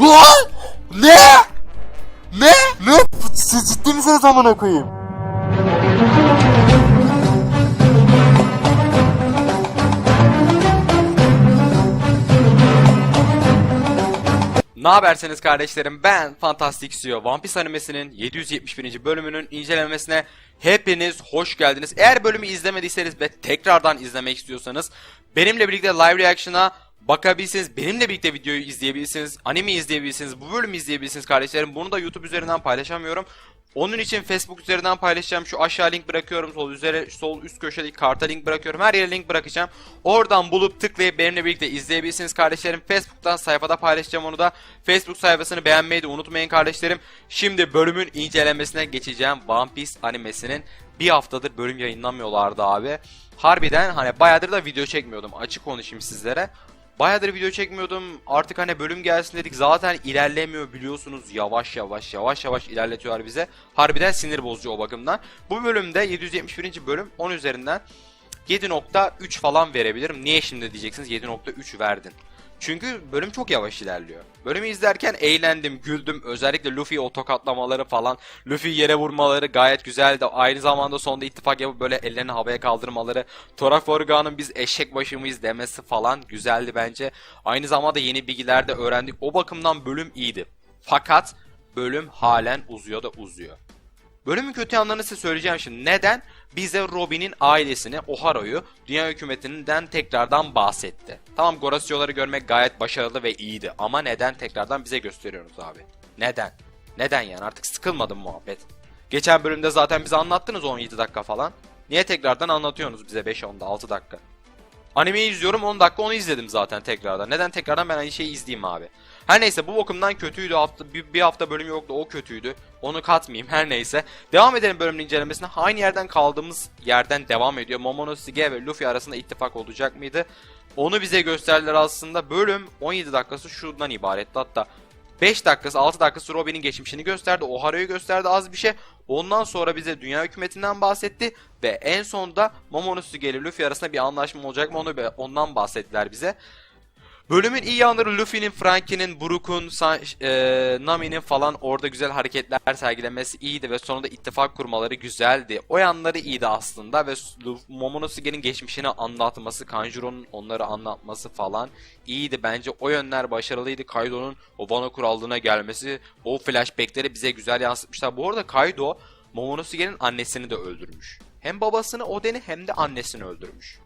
Ne? Ne? Ne? Siz ciddi misiniz amına koyayım? Ne haberseniz kardeşlerim ben Fantastic CEO One Piece animesinin 771. bölümünün incelemesine hepiniz hoş geldiniz. Eğer bölümü izlemediyseniz ve tekrardan izlemek istiyorsanız benimle birlikte live reaction'a bakabilirsiniz. Benimle birlikte videoyu izleyebilirsiniz. Anime izleyebilirsiniz. Bu bölümü izleyebilirsiniz kardeşlerim. Bunu da YouTube üzerinden paylaşamıyorum. Onun için Facebook üzerinden paylaşacağım. Şu aşağı link bırakıyorum. Sol üzere sol üst köşedeki karta link bırakıyorum. Her yere link bırakacağım. Oradan bulup tıklayıp benimle birlikte izleyebilirsiniz kardeşlerim. Facebook'tan sayfada paylaşacağım onu da. Facebook sayfasını beğenmeyi de unutmayın kardeşlerim. Şimdi bölümün incelemesine geçeceğim. One Piece animesinin bir haftadır bölüm yayınlamıyorlardı abi. Harbiden hani bayağıdır da video çekmiyordum. Açık konuşayım sizlere. Bayağıdır video çekmiyordum. Artık hani bölüm gelsin dedik. Zaten ilerlemiyor biliyorsunuz. Yavaş yavaş yavaş yavaş ilerletiyorlar bize. Harbiden sinir bozucu o bakımdan. Bu bölümde 771. bölüm 10 üzerinden 7.3 falan verebilirim. Niye şimdi diyeceksiniz 7.3 verdin. Çünkü bölüm çok yavaş ilerliyor. Bölümü izlerken eğlendim, güldüm. Özellikle Luffy o tokatlamaları falan, Luffy yere vurmaları gayet güzeldi. Aynı zamanda sonunda ittifak yapıp böyle ellerini havaya kaldırmaları, Toraforga'nın biz eşek başı demesi falan güzeldi bence. Aynı zamanda yeni bilgiler de öğrendik. O bakımdan bölüm iyiydi. Fakat bölüm halen uzuyor da uzuyor. Bölümün kötü yanlarını size söyleyeceğim şimdi. Neden? Bize Robin'in ailesini, Oharo'yu dünya hükümetinden tekrardan bahsetti. Tamam Gorasyoları görmek gayet başarılı ve iyiydi. Ama neden tekrardan bize gösteriyorsunuz abi? Neden? Neden yani artık sıkılmadım muhabbet. Geçen bölümde zaten bize anlattınız 17 dakika falan. Niye tekrardan anlatıyorsunuz bize 5-10'da 6 dakika? Animeyi izliyorum 10 dakika onu izledim zaten tekrardan. Neden tekrardan ben aynı şeyi izleyeyim abi? Her neyse bu bakımdan kötüydü. Hafta, bir, bir hafta bölüm yoktu o kötüydü. Onu katmayayım her neyse. Devam edelim bölümün incelemesine. Aynı yerden kaldığımız yerden devam ediyor. Momonosuke ve Luffy arasında ittifak olacak mıydı? Onu bize gösterdiler aslında. Bölüm 17 dakikası şundan ibaretti. Hatta 5 dakikası 6 dakikası Robin'in geçmişini gösterdi. Oharo'yu gösterdi az bir şey. Ondan sonra bize dünya hükümetinden bahsetti. Ve en sonunda Momonosuke ile Luffy arasında bir anlaşma olacak mı onu ondan bahsettiler bize. Bölümün iyi yanları Luffy'nin, Frankie'nin, Brook'un, e, Nami'nin falan orada güzel hareketler sergilemesi iyiydi ve sonunda ittifak kurmaları güzeldi. O yanları iyiydi aslında ve Momonosuke'nin geçmişini anlatması, Kanjuro'nun onları anlatması falan iyiydi. Bence o yönler başarılıydı. Kaido'nun o Wano kurallığına gelmesi, o flashbackleri bize güzel yansıtmışlar. Bu arada Kaido Momonosuke'nin annesini de öldürmüş. Hem babasını Oden'i hem de annesini öldürmüş.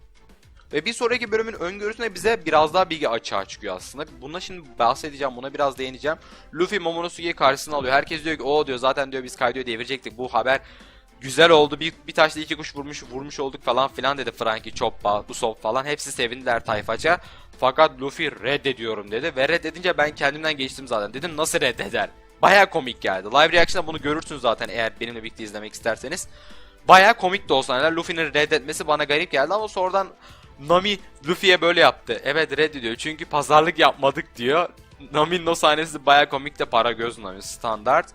Ve bir sonraki bölümün öngörüsüne bize biraz daha bilgi açığa çıkıyor aslında. Buna şimdi bahsedeceğim, buna biraz değineceğim. Luffy Momonosuke'yi karşısına alıyor. Herkes diyor ki o diyor zaten diyor biz Kaido'yu devirecektik. Bu haber güzel oldu. Bir, bir taşla iki kuş vurmuş vurmuş olduk falan filan dedi Frankie, Choppa, Usopp falan. Hepsi sevindiler tayfaca. Fakat Luffy reddediyorum dedi. Ve reddedince ben kendimden geçtim zaten. Dedim nasıl reddeder? Baya komik geldi. Live reaction'da bunu görürsünüz zaten eğer benimle birlikte izlemek isterseniz. Baya komik de olsa neler Luffy'nin reddetmesi bana garip geldi ama sonradan Nami Luffy'ye böyle yaptı. Evet reddediyor çünkü pazarlık yapmadık diyor. Nami'nin o sahnesi baya komik de para göz Nami standart.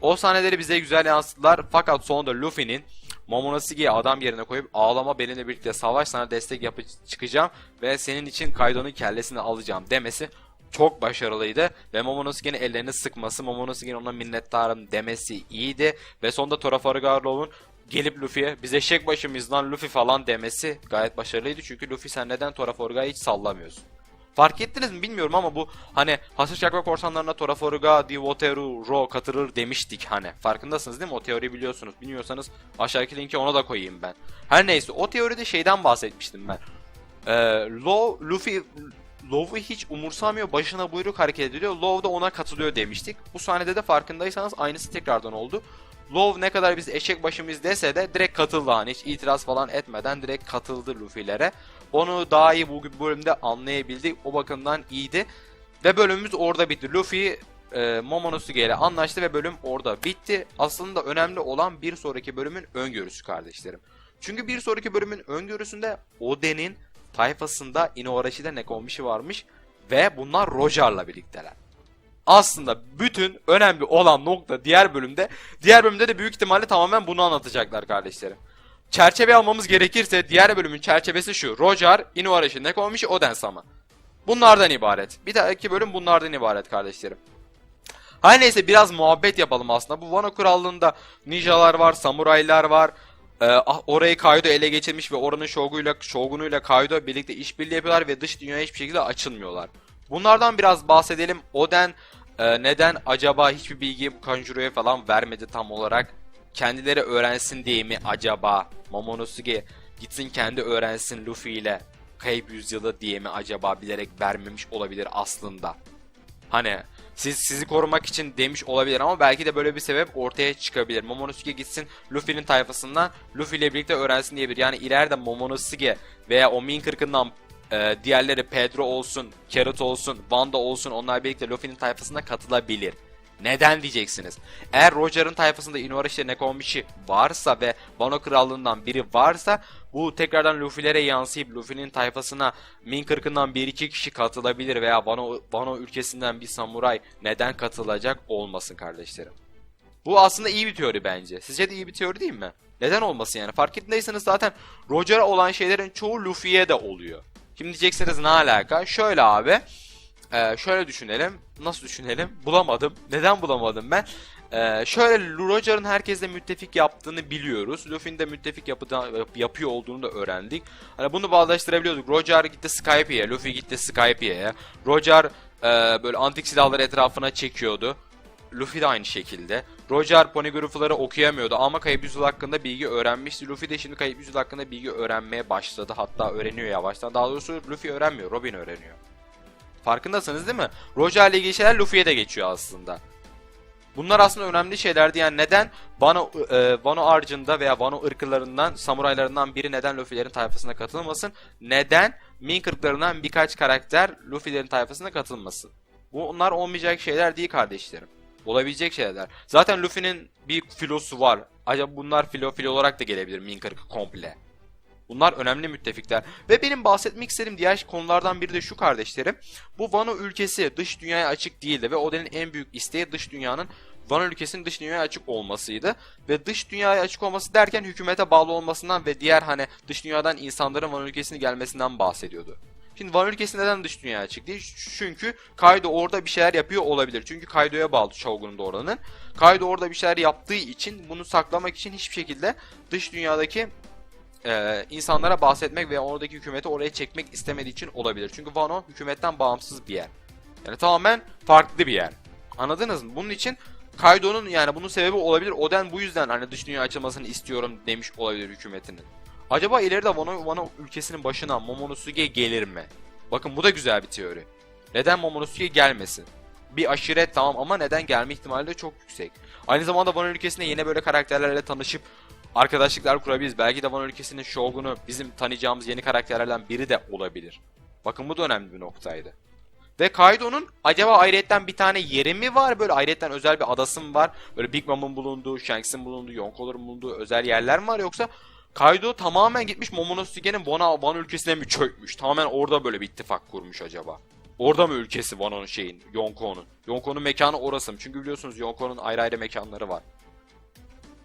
O sahneleri bize güzel yansıttılar fakat sonunda Luffy'nin Momonosuke'yi adam yerine koyup ağlama benimle birlikte savaş sana destek yapıp çıkacağım ve senin için Kaido'nun kellesini alacağım demesi çok başarılıydı ve Momonosuke'nin ellerini sıkması, Momonosuke'nin ona minnettarım demesi iyiydi ve sonunda Toraforgarov'un gelip Luffy'ye biz eşek başımız lan Luffy falan demesi gayet başarılıydı. Çünkü Luffy sen neden Toraforga'yı hiç sallamıyorsun? Fark ettiniz mi bilmiyorum ama bu hani Hasır Çakma Korsanlarına Toraforga, Di Woteru, Ro katılır demiştik hani. Farkındasınız değil mi? O teoriyi biliyorsunuz. Bilmiyorsanız aşağıdaki linki ona da koyayım ben. Her neyse o teoride şeyden bahsetmiştim ben. Ee, Law, Luffy Low'u hiç umursamıyor, başına buyruk hareket ediyor. Low da ona katılıyor demiştik. Bu sahnede de farkındaysanız aynısı tekrardan oldu. Love ne kadar biz eşek başımız dese de direkt katıldı hani hiç itiraz falan etmeden direkt katıldı Luffy'lere. Onu daha iyi bu bölümde anlayabildik. O bakımdan iyiydi. Ve bölümümüz orada bitti. Luffy e, Momonosuke ile anlaştı ve bölüm orada bitti. Aslında önemli olan bir sonraki bölümün öngörüsü kardeşlerim. Çünkü bir sonraki bölümün öngörüsünde Oden'in tayfasında Inuarashi'de Nekomashi varmış ve bunlar Roger'la birlikteler aslında bütün önemli olan nokta diğer bölümde. Diğer bölümde de büyük ihtimalle tamamen bunu anlatacaklar kardeşlerim. Çerçeve almamız gerekirse diğer bölümün çerçevesi şu. Roger, Inuarashi, Nekomashi, Oden Sama. Bunlardan ibaret. Bir dahaki bölüm bunlardan ibaret kardeşlerim. Her neyse biraz muhabbet yapalım aslında. Bu Wano Krallığı'nda ninjalar var, samuraylar var. Ee, ah, orayı Kaido ele geçirmiş ve oranın şoguyla, şogunuyla Kaido birlikte işbirliği yapıyorlar ve dış dünyaya hiçbir şekilde açılmıyorlar. Bunlardan biraz bahsedelim. Oden e, neden acaba hiçbir bilgiyi bu Kanjuro'ya falan vermedi tam olarak? Kendileri öğrensin diye mi acaba? Momonosuke gitsin kendi öğrensin Luffy ile kayıp yüzyılı diye mi acaba bilerek vermemiş olabilir aslında? Hani siz sizi korumak için demiş olabilir ama belki de böyle bir sebep ortaya çıkabilir. Momonosuke gitsin Luffy'nin tayfasından Luffy ile birlikte öğrensin diyebilir. Yani ileride Momonosuke veya o Min kırkından e, diğerleri Pedro olsun, Carrot olsun, Wanda olsun onlar birlikte Luffy'nin tayfasına katılabilir. Neden diyeceksiniz? Eğer Roger'ın tayfasında Inuarashi Nekomashi varsa ve Wano Krallığından biri varsa bu tekrardan Luffy'lere yansıyıp Luffy'nin tayfasına Min kırkından bir iki kişi katılabilir veya Wano, Wano ülkesinden bir samuray neden katılacak olmasın kardeşlerim. Bu aslında iyi bir teori bence. Sizce de iyi bir teori değil mi? Neden olmasın yani? Fark ettiyseniz zaten Roger'a olan şeylerin çoğu Luffy'ye de oluyor. Şimdi diyeceksiniz ne alaka? Şöyle abi. Ee, şöyle düşünelim. Nasıl düşünelim? Bulamadım. Neden bulamadım ben? Ee, şöyle Roger'ın herkesle müttefik yaptığını biliyoruz. Luffy'nin de müttefik yapıda, yapıyor olduğunu da öğrendik. Hani bunu bağdaştırabiliyorduk. Roger gitti Skypiea, Luffy gitti Skypiea'ya. Roger e, böyle antik silahları etrafına çekiyordu. Luffy de aynı şekilde. Roger poneglyphları okuyamıyordu ama Kayıp Yüzyıl hakkında bilgi öğrenmişti. Luffy de şimdi Kayıp Yüzyıl hakkında bilgi öğrenmeye başladı. Hatta öğreniyor yavaştan. Daha doğrusu Luffy öğrenmiyor, Robin öğreniyor. Farkındasınız değil mi? Roger ile ilgili şeyler Luffy'ye de geçiyor aslında. Bunlar aslında önemli şeylerdi yani neden Wano, e, Wano harcında veya Wano ırklarından, samuraylarından biri neden Luffy'lerin tayfasına katılmasın? Neden Mink ırklarından birkaç karakter Luffy'lerin tayfasına katılmasın? Bunlar olmayacak şeyler değil kardeşlerim. Olabilecek şeyler. Zaten Luffy'nin bir filosu var. Acaba bunlar filo filo olarak da gelebilir Mink komple. Bunlar önemli müttefikler. Ve benim bahsetmek istediğim diğer konulardan biri de şu kardeşlerim. Bu Wano ülkesi dış dünyaya açık değildi ve Oden'in en büyük isteği dış dünyanın Wano ülkesinin dış dünyaya açık olmasıydı. Ve dış dünyaya açık olması derken hükümete bağlı olmasından ve diğer hani dış dünyadan insanların Wano ülkesine gelmesinden bahsediyordu. Şimdi Wano ülkesi neden dış dünyaya değil? Çünkü Kaido orada bir şeyler yapıyor olabilir. Çünkü Kaido'ya bağlı Shogun'un da oranın. Kaido orada bir şeyler yaptığı için bunu saklamak için hiçbir şekilde dış dünyadaki e, insanlara bahsetmek veya oradaki hükümeti oraya çekmek istemediği için olabilir. Çünkü Wano hükümetten bağımsız bir yer. Yani tamamen farklı bir yer. Anladınız mı? Bunun için Kaido'nun yani bunun sebebi olabilir. Oden bu yüzden hani dış dünya açılmasını istiyorum demiş olabilir hükümetinin. Acaba ileride Wano, Wano ülkesinin başına Momonosuke gelir mi? Bakın bu da güzel bir teori. Neden Momonosuke gelmesin? Bir aşiret tamam ama neden gelme ihtimali de çok yüksek. Aynı zamanda Wano ülkesinde yine böyle karakterlerle tanışıp arkadaşlıklar kurabiliriz. Belki de Wano ülkesinin Shogun'u bizim tanıyacağımız yeni karakterlerden biri de olabilir. Bakın bu da önemli bir noktaydı. Ve Kaido'nun acaba ayrıyetten bir tane yeri mi var? Böyle ayrıyetten özel bir adası mı var? Böyle Big Mom'un bulunduğu, Shanks'in bulunduğu, Yonko'ların bulunduğu özel yerler mi var? Yoksa Kaido tamamen gitmiş Momonosuke'nin Wano, Wano ülkesine mi çökmüş? Tamamen orada böyle bir ittifak kurmuş acaba? Orada mı ülkesi Wano'nun şeyin, Yonko'nun? Yonko'nun mekanı orası mı? Çünkü biliyorsunuz Yonko'nun ayrı ayrı mekanları var.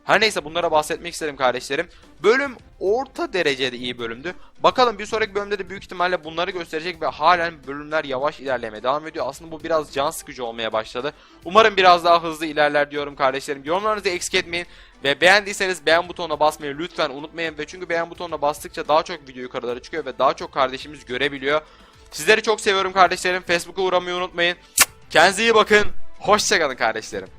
Her neyse bunlara bahsetmek istedim kardeşlerim. Bölüm orta derecede iyi bölümdü. Bakalım bir sonraki bölümde de büyük ihtimalle bunları gösterecek ve halen bölümler yavaş ilerlemeye devam ediyor. Aslında bu biraz can sıkıcı olmaya başladı. Umarım biraz daha hızlı ilerler diyorum kardeşlerim. Yorumlarınızı eksik etmeyin. Ve beğendiyseniz beğen butonuna basmayı lütfen unutmayın. Ve çünkü beğen butonuna bastıkça daha çok video yukarılara çıkıyor ve daha çok kardeşimiz görebiliyor. Sizleri çok seviyorum kardeşlerim. Facebook'a uğramayı unutmayın. Kendinize iyi bakın. Hoşçakalın kardeşlerim.